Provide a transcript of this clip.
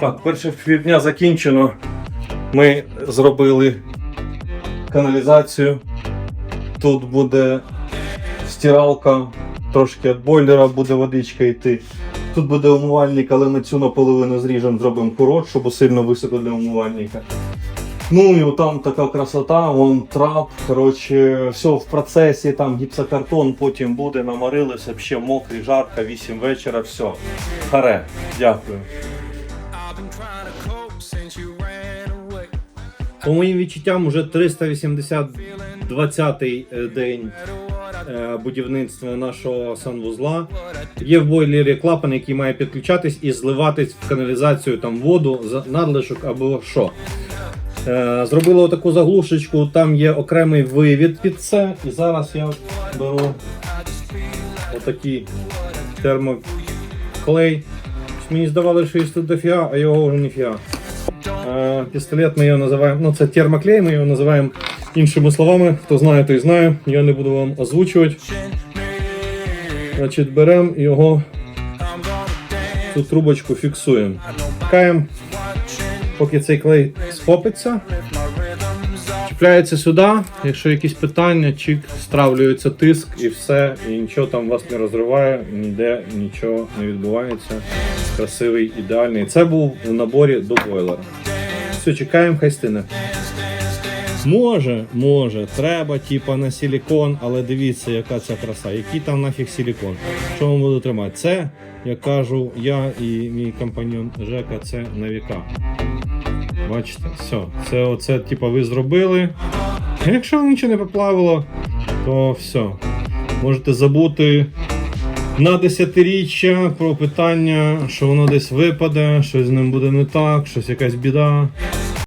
Так, перше півдня закінчено. Ми зробили каналізацію. Тут буде стиралка, трошки від бойлера буде водичка йти. Тут буде умивальник, але ми цю наполовину зріжемо, зробимо коротшу, бо сильно високо для умивальника. Ну і там така красота, вон трап. Коротше, все в процесі, там гіпсокартон потім буде, наморилися, ще мокрий, жарко, 8 вечора, все. Харе, дякую. По моїм відчуттям, уже 380-20 день е, будівництва нашого санвузла. Є в бойлері клапан, який має підключатись і зливатись в каналізацію там воду, за- надлишок або що. Е, Зробили таку заглушечку, там є окремий вивід під це. І зараз я беру отакий термоклей. Мені здавалося, що є тут дофіга, а його вже ніфіга. Е, Пістолет ми його називаємо, ну це термоклей, ми його називаємо іншими словами. Хто знає, той знає. Я не буду вам озвучувати. Значить, беремо його, цю трубочку фіксуємо. Чекаємо, поки цей клей схопиться. Чіпляється сюди, якщо якісь питання, чик, стравлюється тиск і все, і нічого там вас не розриває, ніде нічого не відбувається. Красивий, ідеальний. Це був в наборі до бойлера. Все, чекаємо, хай стине. Може, може, треба, типа на силікон, але дивіться, яка ця краса. Який там нафіг силікон? Що вам буду тримати? Це, як кажу, я і мій компаньон Жека, це на віка. Бачите, все. Це оце, типа, ви зробили. Якщо нічого не поплавило, то все. Можете забути на десятиріччя про питання, що воно десь випаде, щось з ним буде не так, щось якась біда.